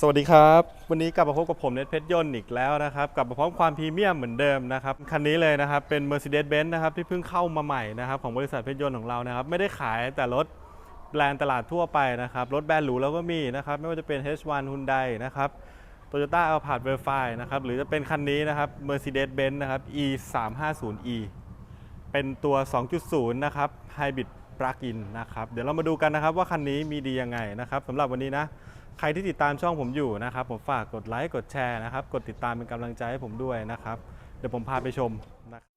สวัสดีครับ วันนี้กลับมาพบกับผมเนทเพชรยนต์อีกแล้วนะครับกลับมาพร้อมความพรีเมียมเหมือนเดิมนะครับคันนี้เลยนะครับเป็น Mercedes-Benz นะครับที่เพิ่งเข้ามาใหม่นะครับของบริษัทเพชรยนต์ของเรานะครับไม่ได้ขายแต่รถแบรนด์ตลาดทั่วไปนะครับรถแบรนด์หรูเราก็มีนะครับไม่ว่าจะเป็น H1 Hyundai นะครับ Toyota Alphard Verify นะครับหรือจะเป็นคันนี้นะครับ Mercedes-Benz นะครับ E 3 5 0 E เป็นตัว 2.0 นะครับ Hybrid Plug-in นะครับเดี๋ยวเรามาดูกันนะครับว่าคันนี้มีดียังไงนะครับสำหรับวันนี้นะ ใครที่ติดตามช่องผมอยู่นะครับ ผมฝากกดไลค์กดแชร์นะครับ กดติดตามเป็นกำลังใจให้ผมด้วยนะครับ เดี๋ยวผมพาไปชมนะครับ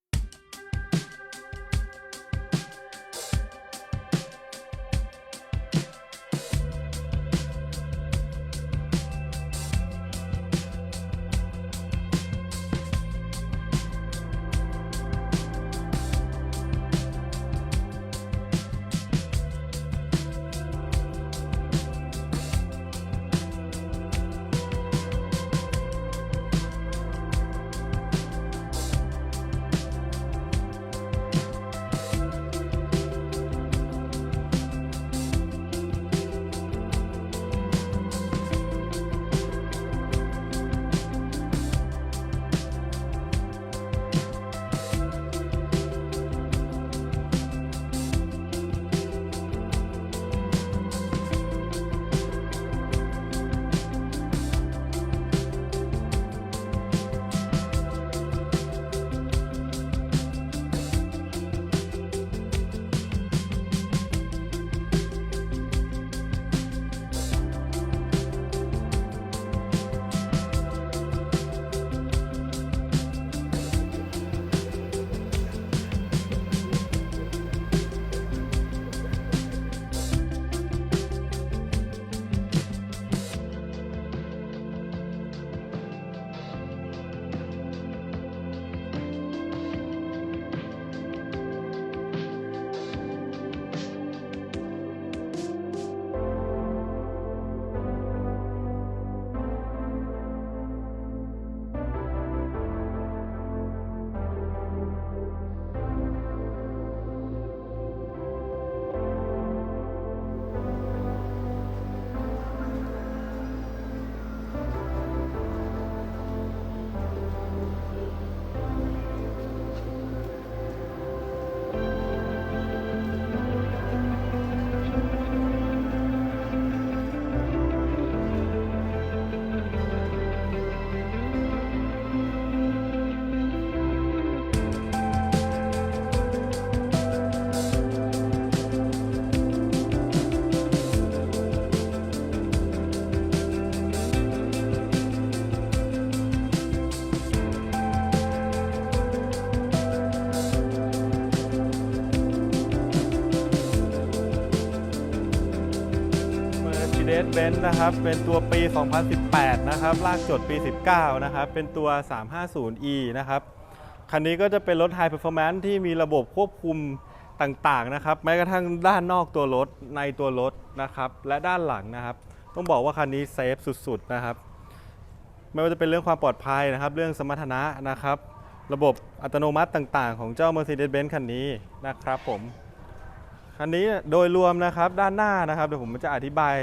Mercedes-Benz นะครับ เป็นตัวปี 2018 นะครับ ลากจดปี 19 นะครับ เป็นตัว 350e นะครับ คันนี้ก็จะเป็นรถ High Performance ที่มีระบบควบคุมต่างๆนะครับ แม้กระทั่งด้านนอกตัวรถ ในตัวรถนะครับ และด้านหลังนะครับ ต้องบอกว่าคันนี้เซฟสุดๆนะครับ ไม่ว่าจะเป็นเรื่องความปลอดภัยนะครับ เรื่องสมรรถนะนะครับ ระบบอัตโนมัติต่างๆ ของเจ้า Mercedes-Benz คันนี้นะครับผมคันนี้โดยรวมนะครับด้านหน้านะครับเดี๋ยวผมจะอธิบาย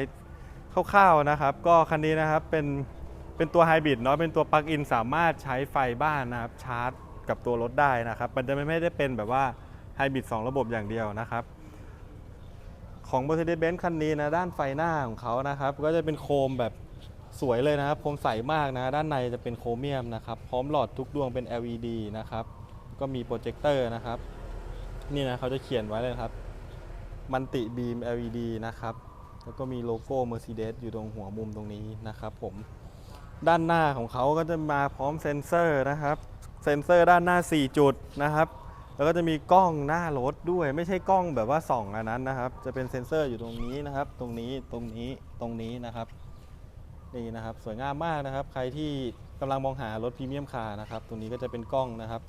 คร่าวๆนะครับ ก็คันนี้นะครับเป็นเป็นตัวไฮบริดเนาะเป็นตัวปลั๊กอินสามารถใช้ไฟบ้านนะครับชาร์จกับตัวรถได้นะครับ มันจะไม่ได้เป็นแบบว่าไฮบริด2 ระบบอย่างเดียวนะครับ ของ Mercedes-Benz คันนี้นะด้านไฟหน้าของเขานะครับ ก็จะเป็นโครมแบบสวยเลยนะครับโครมใสมากนะ ด้านในจะเป็นโครเมียมนะครับ พร้อมหลอดทุกดวงเป็น LED นะครับ ก็มีโปรเจคเตอร์นะครับ นี่นะเขาจะเขียนไว้เลยครับมันติบีม LED นะครับ แล้วก็มีโลโก้ Mercedes อยู่ตรงหัวมุมตรงนี้นะครับผมด้านหน้าของเขาก็จะมาพร้อมเซ็นเซอร์นะครับเซ็นเซอร์ด้านหน้า 4 จุดนะครับ แล้วก็จะมีกล้องหน้ารถด้วย ไม่ใช่กล้องแบบว่าส่องอันนั้นนะครับ จะเป็นเซ็นเซอร์อยู่ตรงนี้นะครับ ตรงนี้ตรงนี้ตรงนี้นะครับนี่นะครับสวยงามมากนะครับ ใครที่กำลังมองหารถพรีเมียมคาร์นะครับ ตรงนี้ก็จะเป็นกล้องนะครับ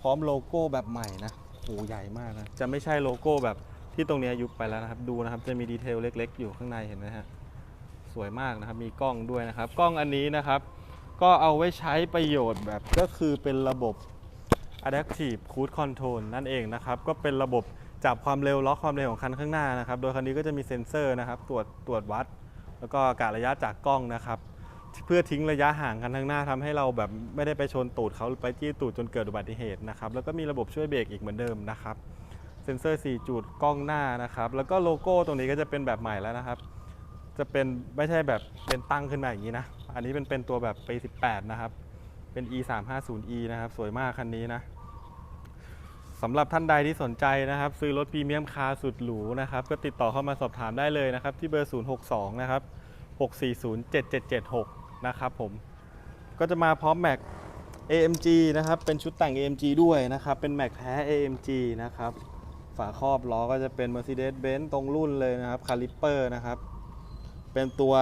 พร้อมโลโก้แบบใหม่นะโหใหญ่มากนะจะไม่ใช่โลโก้แบบ ที่ตรงนี้ยุบไปแล้วนะครับ ดูนะครับ จะมีดีเทลเล็ก ๆ อยู่ข้างในเห็นไหมฮะสวยมากนะครับ มีกล้องด้วยนะครับ กล้องอันนี้นะครับ ก็เอาไว้ใช้ประโยชน์แบบก็คือเป็นระบบ Adaptive Cruise Control นั่นเองนะครับ ก็เป็นระบบจับความเร็วล็อกความเร็วของคันข้างหน้านะครับ โดยคันนี้ก็จะมีเซ็นเซอร์นะครับ ตรวจตรวจวัด แล้วก็การระยะจากกล้องนะครับ เพื่อทิ้งระยะห่างกันข้างหน้าทำให้เราแบบไม่ได้ไปชนตูดเขาหรือไปจี้ตูดจนเกิดอุบัติเหตุนะครับ แล้วก็มีระบบช่วยเบรกอีกเหมือนเดิมนะครับ เซ็นเซอร์ 4 จุดกล้องหน้านะครับ แล้วก็โลโก้ตรงนี้ก็จะเป็นแบบใหม่แล้วนะครับ จะเป็นไม่ใช่แบบเป็นตั้งขึ้นมาอย่างนี้นะ อันนี้เป็นเป็นตัวแบบปี 18 นะครับ เป็น e 3 5 0 e นะครับ สวยมากคันนี้นะสำหรับท่านใดที่สนใจนะครับ ซื้อรถพรีเมียมคาร์สุดหรูนะครับ ก็ติดต่อเข้ามาสอบถามได้เลยนะครับ ที่เบอร์ 062 นะครับ 6407776 นะครับผม ก็จะมาพร้อมแม็ก AMG นะครับ เป็นชุดแต่ง AMG ด้วยนะครับ เป็นแม็กแท้ AMG นะครับ ฝาครอบล้อก็จะเป็น Mercedes-Benz ตรงรุ่นเลยนะครับคาลิปเปอร์นะครับ เป็นตัว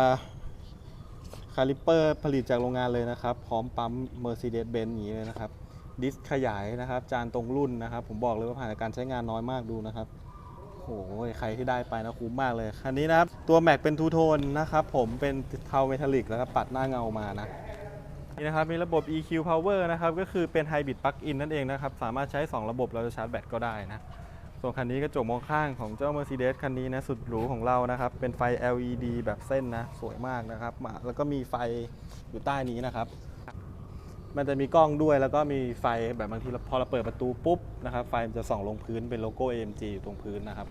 คาลิปเปอร์ผลิตจากโรงงานเลยนะครับ พร้อมปั๊ม Mercedes-Benz อย่างนี้เลยนะครับ ดิสขยายนะครับ จานตรงรุ่นนะครับ ผมบอกเลยว่าผ่านการใช้งานน้อยมากดูนะครับโอ้โหใครที่ได้ไปนะคุ้มมากเลย คันนี้นะครับ ตัวแม็กเป็นทูโทนนะครับผมเป็นเทาเมทัลลิกแล้วก็ปัดหน้าเงามานะนี่นะครับมีระบบ EQ Power นะครับ ก็คือเป็นไฮบริดปลั๊กอินนั่นเองนะครับ สามารถใช้ 2 ระบบเราจะชาร์จแบตก็ได้นะ ส่วนคันนี้กระจกมองข้างของเจ้า Mercedes คันนี้นะสุดหรูของเรานะครับ เป็นไฟ LED แบบเส้นนะ สวยมากนะครับมาแล้วก็มีไฟอยู่ใต้นี้นะครับ มันจะมีกล้องด้วยแล้วก็มีไฟแบบบางทีเราพอเราเปิดประตูปุ๊บนะครับไฟมันจะส่องลงพื้นเป็นโลโก้ AMG อยู่ตรงพื้นนะครับ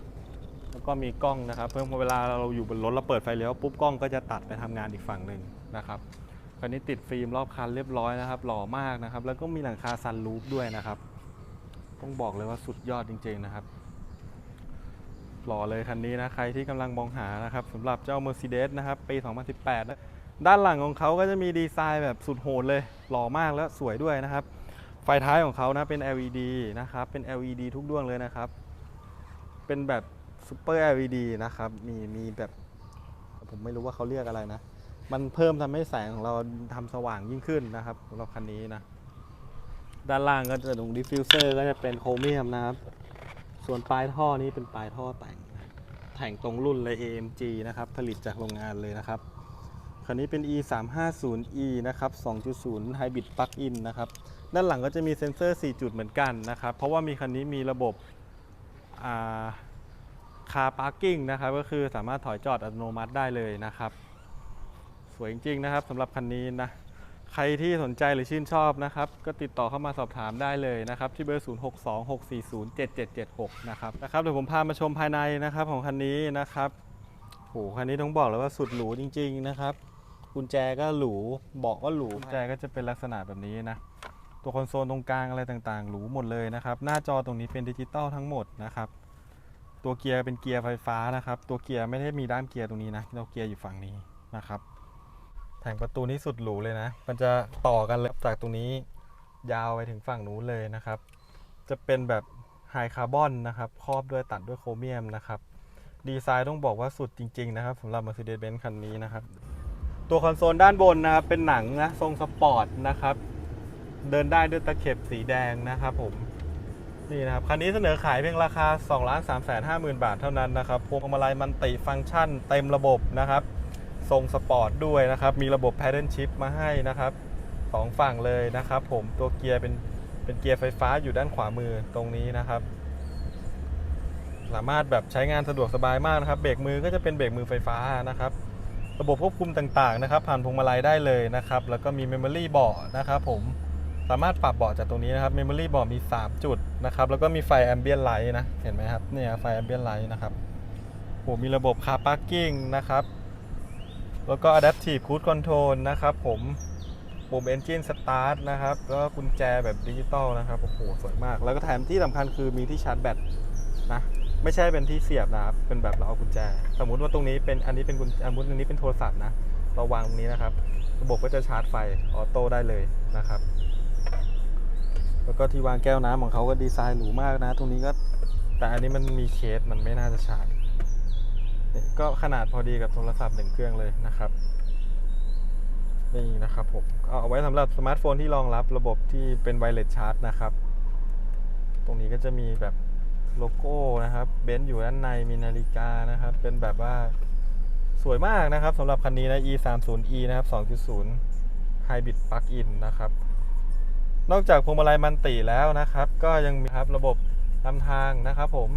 แล้วก็มีกล้องนะครับ เพื่อเวลาเราอยู่บนรถเราเปิดไฟเลี้ยวปุ๊บกล้องก็จะตัดไปทำงานอีกฝั่งหนึ่งนะครับคันนี้ติดฟิล์มรอบคันเรียบร้อยนะครับหล่อมากนะครับ แล้วก็มีหลังคาซันรูฟด้วยนะครับต้องบอกเลยว่าสุดยอดจริงๆนะครับ หล่อเลยคันนี้นะใครที่กำลังมองหานะครับสำหรับเจ้า Mercedes นะครับปี 2018นะด้านหลังของเขาก็จะมีดีไซน์แบบสุดโหดเลย หล่อมากและสวยด้วยนะครับ ไฟท้ายของเขานะเป็น LED นะครับ เป็น LED ทุกดวงเลยนะครับ เป็นแบบ Super LED นะครับ มีมีแบบ ผมไม่รู้ว่าเขาเรียกอะไรนะ มันเพิ่มทำให้แสงของเราทำสว่างยิ่งขึ้นนะครับสำหรับคันนี้นะ ด้านล่างก็จะตรงดิฟฟิวเซอร์ก็จะเป็นโครเมียมนะครับ ส่วนปลายท่อนี้เป็นปลายท่อแต่งแต่งตรงรุ่นเลย AMG นะครับ ผลิตจากโรงงานเลยนะครับ คันนี้เป็น e 3 5 0 e นะครับ 2.0 Hybrid Plug-in นะครับ ด้านหลังก็จะมีเซ็นเซอร์ 4 จุดเหมือนกันนะครับ เพราะว่ามีคันนี้มีระบบคาร์พาร์กิ้งนะครับ ก็คือสามารถถอยจอดอัตโนมัติได้เลยนะครับ สวยจริงๆนะครับสำหรับคันนี้นะ ใครที่สนใจหรือชื่นชอบนะครับ ก็ติดต่อเข้ามาสอบถามได้เลยนะครับ ที่เบอร์ 0626407776 นะครับนะครับเดี๋ยวผมพามาชมภายในนะครับของคันนี้นะครับโหคันนี้ต้องบอกเลยว่าสุดหรูจริง ๆ นะครับกุญแจก็หรูเบอกก็หรูกุญแจก็จะเป็นลักษณะแบบนี้นะตัวคอนโซลตรงกลางอะไรต่างๆหรูหมดเลยนะครับ หน้าจอตรงนี้เป็นดิจิตอลทั้งหมดนะครับ ตัวเกียร์เป็นเกียร์ไฟฟ้านะครับ ตัวเกียร์ไม่ได้มีด้ามเกียร์ตรงนี้นะเราเกียร์อยู่ฝั่งนี้นะครับ แผงประตูนี้สุดหรูเลยนะ มันจะต่อกันเลยจากตรงนี้ยาวไปถึงฝั่งนู้นเลยนะครับ จะเป็นแบบไฮคาร์บอนนะครับ ครอบด้วยตัดด้วยโครเมียมนะครับ ดีไซน์ต้องบอกว่าสุดจริง ๆ นะครับสำหรับ Mercedes-Benz คันนี้นะครับ ตัวคอนโซลด้านบนนะครับ เป็นหนังนะทรงสปอร์ตนะครับ เดินได้ด้วยตะเข็บสีแดงนะครับผม นี่นะครับ คันนี้เสนอขายเพียงราคา 2 3 5 0 0 0 0 บาทเท่านั้นนะครับ พวงมาลัยมันติฟังก์ชันเต็มระบบนะครับ ทรงสปอร์ตด้วยนะครับ มีระบบ Paddle Shift มาให้นะครับสองฝั่งเลยนะครับ ผมตัวเกียร์เป็นเป็นเกียร์ไฟฟ้าอยู่ด้านขวามือตรงนี้นะครับ สามารถแบบใช้งานสะดวกสบายมากนะครับ เบรกมือก็จะเป็นเบรกมือไฟฟ้านะครับ ระบบควบคุมต่างๆนะครับ ผ่านพวงมาลัยได้เลยนะครับ แล้วก็มี Memory เบาะนะครับ ผมสามารถปรับเบาะจากตรงนี้นะครับ Memory เบาะมี 3 จุดนะครับ แล้วก็มีไฟ Ambient Light นะเห็นไหมครับเนี่ยไฟ Ambient Light นะครับโหมีระบบ Car Parking นะครับ แล้วก็ Adaptive Cruise Control นะครับผมปุ่ม Engine Start นะครับ แล้วก็กุญแจแบบดิจิตอลนะครับ โอ้โห สวยมาก แล้วก็แถมที่สำคัญคือมีที่ชาร์จแบตนะ ไม่ใช่เป็นที่เสียบนะครับ เป็นแบบเราเอากุญแจ สมมุติว่าตรงนี้เป็น อันนี้เป็นกุญสมมติอันนี้เป็นโทรศัพท์นะ เราวางตรงนี้นะครับ ระบบก็จะชาร์จไฟออโต้ได้เลยนะครับ แล้วก็ที่วางแก้วน้ำของเขาก็ดีไซน์หรูมากนะ ตรงนี้ก็ แต่อันนี้มันมีเคส มันไม่น่าจะชาร์จ นี่ก็ขนาดพอดีกับโทรศัพท์หนึ่งเครื่องเลยนะครับ นี่นะครับผมเอาไว้สำหรับสมาร์ทโฟนที่รองรับระบบที่เป็นไวเลสชาร์จนะครับ ตรงนี้ก็จะมีแบบโลโก้นะครับเบนซ์อยู่ด้านในมีนาฬิกานะครับ เป็นแบบว่าสวยมากนะครับสำหรับคันนี้นะ e 3 0 e นะครับ 2.0 Hybrid Plug-in นะครับ นอกจากพวงมาลัยมันติแล้วนะครับ ก็ยังมีครับระบบนำทางนะครับผม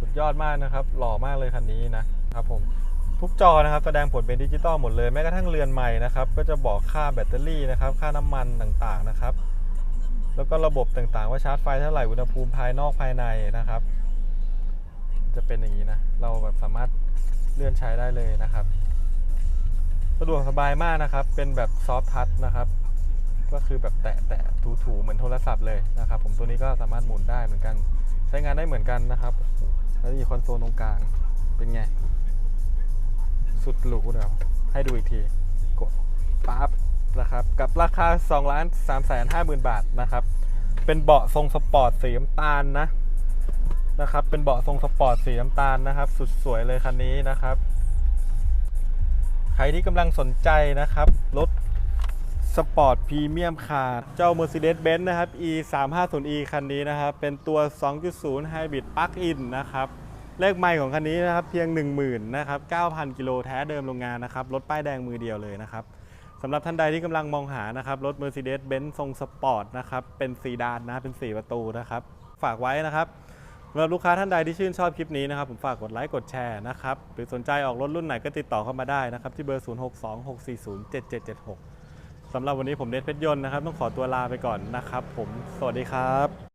สุดยอดมากนะครับ หล่อมากเลยคันนี้นะครับผมทุกจอนะครับแสดงผลเป็นดิจิตอลหมดเลยแม้กระทั่งเรือนใหม่นะครับก็จะบอกค่าแบตเตอรี่นะครับค่าน้ำมันต่างๆนะครับ แล้วก็ระบบต่างๆว่าชาร์จไฟเท่าไหร่อุณหภูมิภายนอกภายในนะครับ จะเป็นอย่างนี้นะเราแบบสามารถเลื่อนใช้ได้เลยนะครับ สะดวกสบายมากนะครับ เป็นแบบซอฟทัชนะครับ ก็คือแบบแตะแตะถูถูๆเหมือนโทรศัพท์เลยนะครับ ผมตัวนี้ก็สามารถหมุนได้เหมือนกัน ใช้งานได้เหมือนกันนะครับ แล้วมีคอนโซลตรงกลาง เป็นไง สุดหรูเดี๋ยวให้ดูอีกที กดปั๊บนะครับ กับราคา2ล้าน3แสน5หมื่นบาทนะครับ เป็นเบาะทรงสปอร์ตสีน้ำตาลนะนะครับ เป็นเบาะทรงสปอร์ตสีน้ำตาลนะครับ สุดสวยเลยคันนี้นะครับ ใครที่กำลังสนใจนะครับรถ สปอร์ตพรีเมียมคาร์เจ้า Mercedes-Benz นะครับ E 3 5 0 E คันนี้นะครับ เป็นตัว 2.0 Hybrid Plug-in นะครับ เลขไมล์ของคันนี้นะครับ เพียง 10,000นะครับ 9,000 กิโลแท้เดิมโรงงานนะครับ รถป้ายแดงมือเดียวเลยนะครับสำหรับท่านใดที่กำลังมองหานะครับ รถ Mercedes-Benz ทรงสปอร์ตนะครับ เป็นซีดานนะ เป็น 4 ประตูนะครับ ฝากไว้นะครับสำหรับลูกค้าท่านใดที่ชื่นชอบคลิปนี้นะครับ ผมฝากกดไลค์กดแชร์นะครับ หรือสนใจออกรถรุ่นไหนก็ติดต่อเข้ามาได้นะครับที่เบอร์ 0626407776 สำหรับวันนี้ผมเดชเพชรยนต์นะครับ ต้องขอตัวลาไปก่อนนะครับ ผม สวัสดีครับ